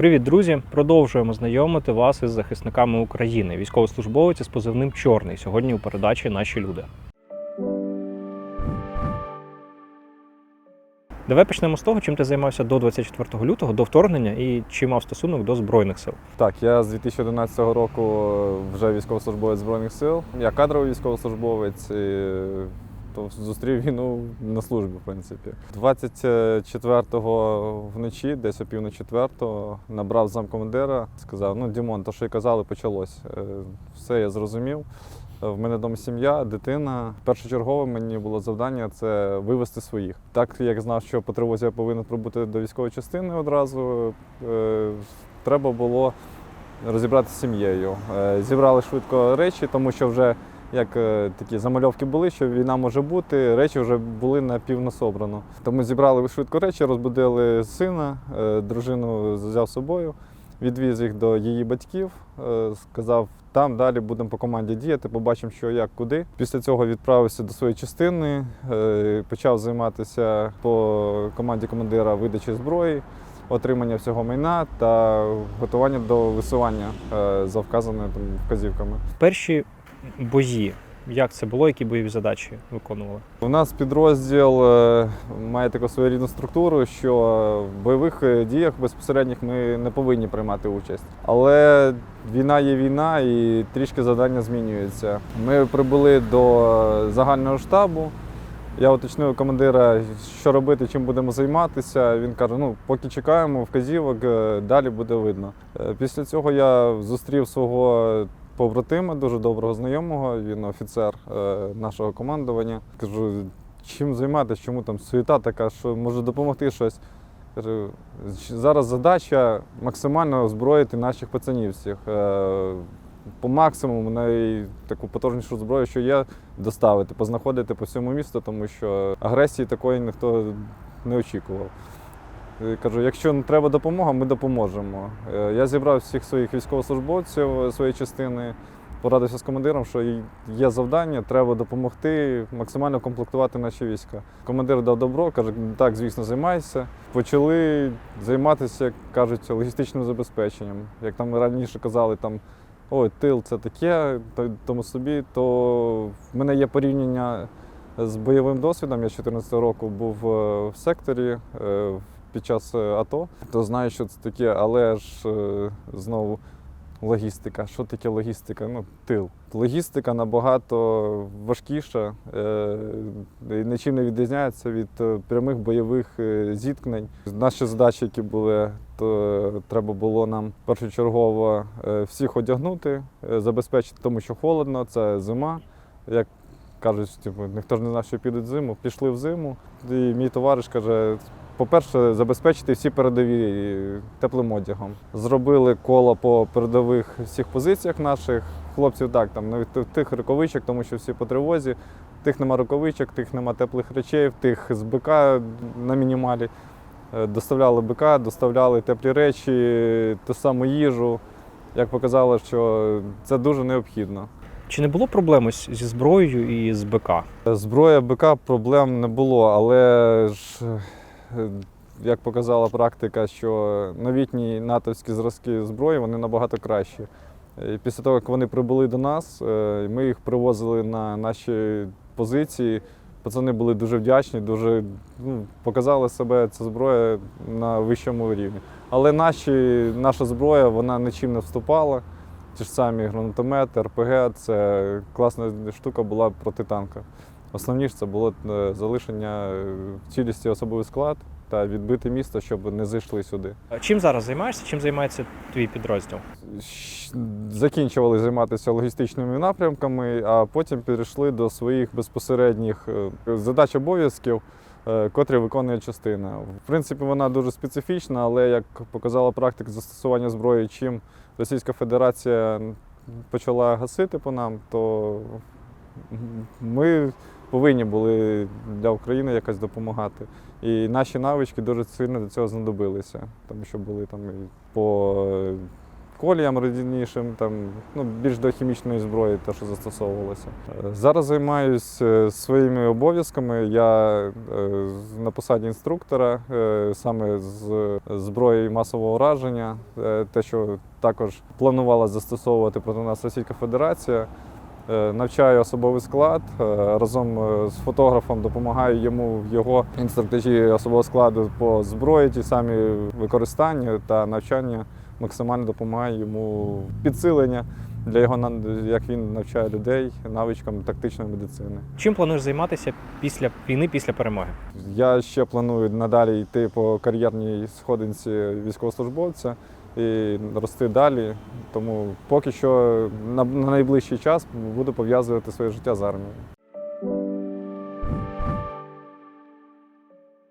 Привіт, друзі! Продовжуємо знайомити вас із захисниками України. Військовослужбовець із позивним Чорний сьогодні у передачі Наші люди. Давай почнемо з того, чим ти займався до 24 лютого, до вторгнення, і чи мав стосунок до Збройних сил. Так, я з 2011 року вже військовослужбовець Збройних сил. Я кадровий військовослужбовець. І, то зустрів війну на службі, в принципі. 24-го вночі, десь о пів на четвертого, набрав замкомандира, сказав: ну, Дімон, то що й казали, почалось. Е, Все, я зрозумів. В мене вдома сім'я, дитина. Першочергове мені було завдання це вивезти своїх. Так як знав, що по тривозі я повинен прибути до військової частини одразу, е, треба було розібратися з сім'єю. Е, Зібрали швидко речі, тому що вже як е, такі замальовки були, що війна може бути, речі вже були напівно собрано. Тому зібрали швидко речі, розбудили сина, е, дружину взяв з собою, відвіз їх до її батьків, е, сказав, там далі будемо по команді діяти, побачимо, що як куди. Після цього відправився до своєї частини, почав займатися по команді командира видачі зброї отримання всього майна та готування до висування за вказаними там, вказівками. Перші бої, як це було, які бойові задачі виконували? У нас підрозділ е, має таку своєрідну структуру, що в бойових е, діях безпосередніх ми не повинні приймати участь. Але війна є війна і трішки завдання змінюються. Ми прибули до загального штабу. Я уточнив командира, що робити, чим будемо займатися. Він каже: ну, поки чекаємо вказівок, е, далі буде видно. Після цього я зустрів свого побратима, дуже доброго знайомого. Він офіцер е, нашого командування. Кажу, чим займатися, чому там суєта така, що може допомогти щось. Кажу, зараз задача максимально озброїти наших пацанів всіх. Е, По максимуму най таку потужнішу зброю, що є, доставити, познаходити по всьому місту, тому що агресії такої ніхто не очікував. Е, Кажу, якщо треба допомога, ми допоможемо. Е, Я зібрав всіх своїх військовослужбовців е, своєї частини, порадився з командиром, що є завдання, треба допомогти максимально комплектувати наші війська. Командир дав добро, каже, так, звісно, займайся. Почали займатися, як кажуть, логістичним забезпеченням. Як там раніше казали, там ой, тил це таке, тому собі, то в мене є порівняння з бойовим досвідом. Я з 2014 року був в секторі під час е, АТО, то знаю, що це таке, але ж е, знову логістика. Що таке логістика? Ну, тил. Логістика набагато важкіша, е, нічим не відрізняється від прямих бойових зіткнень. Наші задачі, які були, то треба було нам першочергово всіх одягнути, забезпечити, тому що холодно, це зима. Як кажуть, типу, ніхто ж не знав, що підуть зиму. Пішли в зиму. І мій товариш каже: по-перше, забезпечити всі передові теплим одягом. Зробили коло по передових всіх позиціях наших. Хлопців так, там навіть в тих рукавичок, тому що всі по тривозі. Тих нема рукавичок, тих нема теплих речей, тих з БК на мінімалі. Е, Доставляли БК, доставляли теплі речі, ту саму їжу. Як показало, що це дуже необхідно. Чи не було проблем ось зі зброєю і з БК? Зброя БК проблем не було, але ж, як показала практика, що новітні натовські зразки зброї вони набагато кращі. І після того, як вони прибули до нас, е, ми їх привозили на наші позиції. Пацани були дуже вдячні, дуже ну, показали себе ця зброя на вищому рівні. Але наші, наша зброя вона нічим не вступала. Ті ж самі гранатомети, РПГ це класна штука була проти танка. Основніше це було е, залишення е, в цілісті особовий склад та відбити місто, щоб не зайшли сюди. Чим зараз займаєшся? Чим займається твій підрозділ? Закінчували займатися логістичними напрямками, а потім перейшли до своїх безпосередніх е, задач обов'язків, котрі виконує частина. В принципі, вона дуже специфічна, але як показала практика застосування зброї, чим Російська Федерація почала гасити по нам, то ми повинні були для України якось допомагати. І наші навички дуже сильно до цього знадобилися, тому що були там і по коліям радянішим, там, ну, більш до хімічної зброї, те, що застосовувалося. Е, Зараз займаюся своїми обов'язками. Я е, на посаді інструктора е, саме з зброї масового ураження, е, те, що також планувала застосовувати проти нас Російська Федерація. Е, Навчаю особовий склад е, разом е, з фотографом допомагаю йому в його інструктажі особового складу по зброї, ті самі використання та навчання максимально допомагаю йому підсилення для його як він навчає людей навичкам тактичної медицини. Чим плануєш займатися після війни, після перемоги? Я ще планую надалі йти по кар'єрній сходинці військовослужбовця і рости далі. Тому поки що на, на найближчий час буду пов'язувати своє життя з армією.